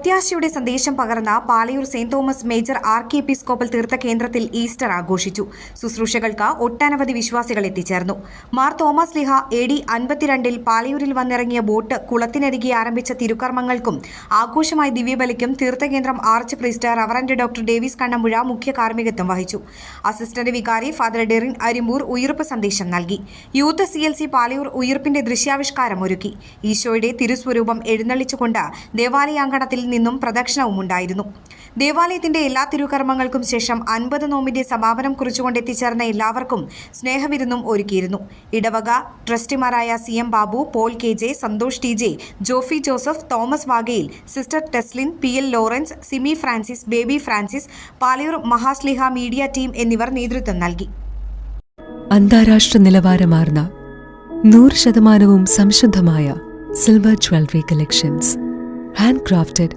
പ്രത്യാശയുടെ സന്ദേശം പകർന്ന Palayur saint Thomas major archiepiscopal തീർത്ഥ കേന്ദ്രത്തിൽ ഈസ്റ്റർ ആഘോഷിച്ചു. ശുശ്രൂഷകൾക്ക് ഒട്ടനവധി വിശ്വാസികൾ എത്തിച്ചേർന്നു. മാർ തോമസ് ലിഹ എ ഡി അൻപത്തിരണ്ടിൽ പാലയൂരിൽ വന്നിറങ്ങിയ ബോട്ട് കുളത്തിനരികെ ആരംഭിച്ച തിരുക്കർമ്മങ്ങൾക്കും ആഘോഷമായ ദിവ്യബലിക്കും തീർത്ഥകേന്ദ്രം archpriest reverend doctor Davis Kannampuzha മുഖ്യ കാർമ്മികത്വം വഹിച്ചു. അസിസ്റ്റന്റ് വികാരി ഫാദർ ഡെറിൻ അരിമ്പൂർ ഉയർപ്പ് സന്ദേശം നൽകി. Youth C L C Palayur ഉയർപ്പിന്റെ ദൃശ്യാവിഷ്കാരം ഒരുക്കി. ഈശോയുടെ തിരുസ്വരൂപം എഴുന്നള്ളിച്ചുകൊണ്ട് ദേവാലയാങ്കണത്തിൽ നിന്നും പ്രദക്ഷിണവും ഉണ്ടായിരുന്നു ദേവാലയത്തിന്റെ എല്ലാ തിരുകർമ്മങ്ങൾക്കും ശേഷം അൻപത് നോമ്പിന്റെ സമാപനം കുറിച്ചുകൊണ്ട് എത്തിച്ചേർന്ന എല്ലാവർക്കും സ്നേഹവിരുന്നും ഒരുക്കിയിരുന്നു. ഇടവക ട്രസ്റ്റിമാരായ C M Babu Paul K J Santhosh T J Jofi Joseph Thomas വാഗയിൽ sister Teslin P L Lawrence Simi Francis Baby Francis Palayur മഹാസ്ലിഹ media team എന്നിവർ നേതൃത്വം നൽകി. അന്താരാഷ്ട്ര നിലവാരമാർന്ന നൂറ് ശതമാനവും സംശുദ്ധമായ silver jewellery collections. Handcrafted